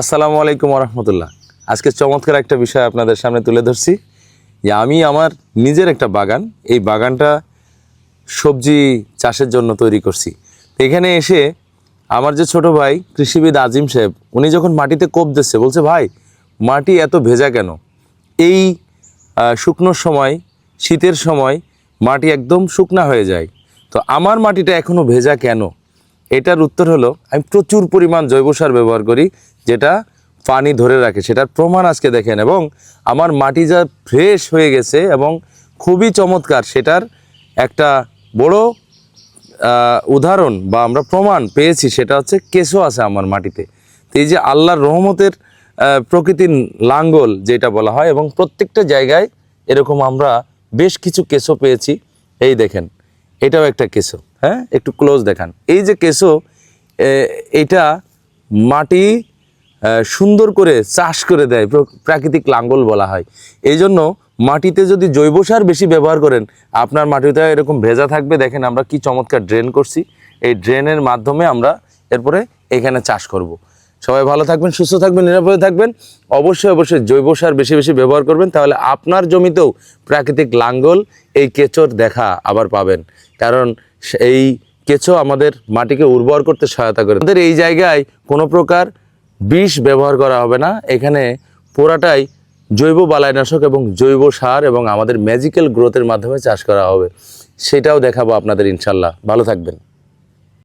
আসসালামু আলাইকুম রহমতুল্লাহ আজকে চমৎকার একটা বিষয় আপনাদের সামনে তুলে ধরছি যে আমি আমার নিজের একটা বাগান, এই বাগানটা সবজি চাষের জন্য তৈরি করছি। এখানে এসে আমার যে ছোট ভাই কৃষিবিদ আজিম সাহেব, উনি যখন মাটিতে কোপ দিচ্ছে, বলছে, ভাই, মাটি এত ভেজা কেন? এই শুকনোর সময়, শীতের সময় মাটি একদম শুকনা হয়ে যায়। তো আমার মাটিটা এখনও ভেজা কেন? এটার উত্তর হলো, আমি প্রচুর পরিমাণ জৈব সার ব্যবহার করি, যেটা পানি ধরে রাখে। সেটার প্রমাণ আজকে দেখেন। এবং আমার মাটি যা ফ্রেশ হয়ে গেছে এবং খুবই চমৎকার, সেটার একটা বড় উদাহরণ বা আমরা প্রমাণ পেয়েছি, সেটা হচ্ছে কেঁচো আছে আমার মাটিতে। তো এই যে আল্লাহর রহমতের প্রকৃতির লাঙ্গল যেটা বলা হয়, এবং প্রত্যেকটা জায়গায় এরকম আমরা বেশ কিছু কেঁচো পেয়েছি। এই দেখেন এটাও একটা কেঁচো হ্যাঁ? একটু ক্লোজ দেখান। এই যে এ, এটা মাটি সুন্দর করে চাষ করে দেয় প্রাকৃতিক লাঙ্গল বলা হয়। এই জন্য মাটিতে যদি জৈব সার বেশি ব্যবহার করেন আপনার মাটিতে এরকম ভেজা থাকবে। দেখেন আমরা কি চমৎকার ড্রেন করছি। এই ড্রেনের মাধ্যমে আমরা এরপরে এখানে চাষ করব। সবাই ভালো থাকবেন, সুস্থ থাকবেন, নিরাপদে থাকবেন। অবশ্যই অবশ্যই জৈব সার বেশি বেশি ব্যবহার করবেন, তাহলে আপনার জমিতেও প্রাকৃতিক লাঙ্গল এই কেঁচোর দেখা আবার পাবেন। কারণ এই কেঁচো আমাদের মাটিকে উর্বর করতে সহায়তা করে। আমাদের এই জায়গায় কোনো প্রকার বিষ ব্যবহার করা হবে না। এখানে পুরাটাই জৈব বালাইনাশক এবং জৈব সার এবং আমাদের ম্যাজিক্যাল গ্রোথের মাধ্যমে চাষ করা হবে। সেটাও দেখাবো আপনাদের ইনশাল্লাহ। ভালো থাকবেন।